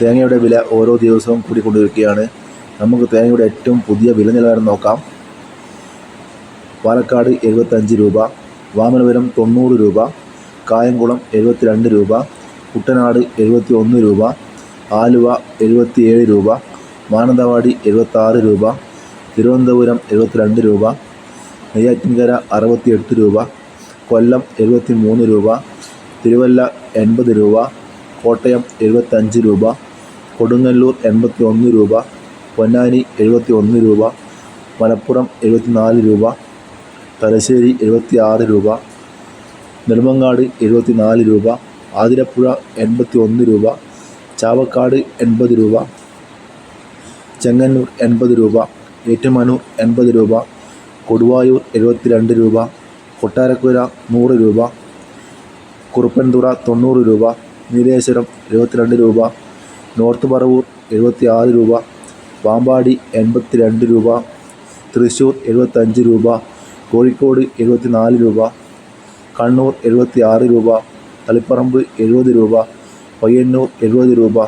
തേങ്ങയുടെ വില ഓരോ ദിവസവും കൂടിക്കൊണ്ടിരിക്കുകയാണ്. നമുക്ക് തേങ്ങയുടെ ഏറ്റവും പുതിയ വില നിലവാരം നോക്കാം. പാലക്കാട് എഴുപത്തഞ്ച് രൂപ വാമനപുരം തൊണ്ണൂറ് രൂപ കായംകുളം എഴുപത്തിരണ്ട് രൂപ കുട്ടനാട് എഴുപത്തി ഒന്ന് രൂപ ആലുവ എഴുപത്തിയേഴ് രൂപ മാനന്തവാടി എഴുപത്താറ് രൂപ തിരുവനന്തപുരം എഴുപത്തിരണ്ട് രൂപ നെയ്യാറ്റിൻകര അറുപത്തിയെട്ട് രൂപ കൊല്ലം എഴുപത്തി മൂന്ന് രൂപ തിരുവല്ല എൺപത് രൂപ കോട്ടയം എഴുപത്തഞ്ച് രൂപ കൊടുങ്ങല്ലൂർ എൺപത്തി ഒന്ന് രൂപ പൊന്നാനി എഴുപത്തി ഒന്ന് രൂപ മലപ്പുറം എഴുപത്തിനാല് രൂപ തലശ്ശേരി എഴുപത്തി ആറ് രൂപ നെടുമങ്ങാട് എഴുപത്തി നാല് രൂപ ആതിരപ്പുഴ എൺപത്തി ഒന്ന് രൂപ ചാവക്കാട് എൺപത് രൂപ ചെങ്ങന്നൂർ എൺപത് രൂപ ഏറ്റുമാനൂർ എൺപത് രൂപ കൊടുവായൂർ എഴുപത്തിരണ്ട് രൂപ കൊട്ടാരക്കുര നൂറ് രൂപ കുറുപ്പൻതുറ തൊണ്ണൂറ് രൂപ നീലേശ്വരം എഴുപത്തിരണ്ട് രൂപ നോർത്ത് പറവൂർ എഴുപത്തി ആറ് രൂപ പാമ്പാടി എൺപത്തി രണ്ട് രൂപ തൃശ്ശൂർ എഴുപത്തഞ്ച് രൂപ കോഴിക്കോട് എഴുപത്തി നാല് രൂപ കണ്ണൂർ എഴുപത്തി ആറ് രൂപ തളിപ്പറമ്പ് എഴുപത് രൂപ പയ്യന്നൂർ എഴുപത് രൂപ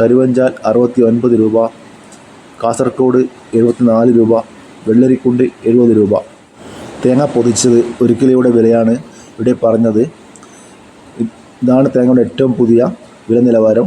കരുവഞ്ചാൽ അറുപത്തി ഒൻപത് രൂപ കാസർഗോഡ് എഴുപത്തി നാല് രൂപ വെള്ളരിക്കുണ്ട് എഴുപത് രൂപ. തേങ്ങ പൊതിച്ചത് ഒരു കിലോയുടെ വിലയാണ് ഇവിടെ പറഞ്ഞത്. ഇതാണ് തേങ്ങയുടെ ഏറ്റവും പുതിയ വില നിലവാരം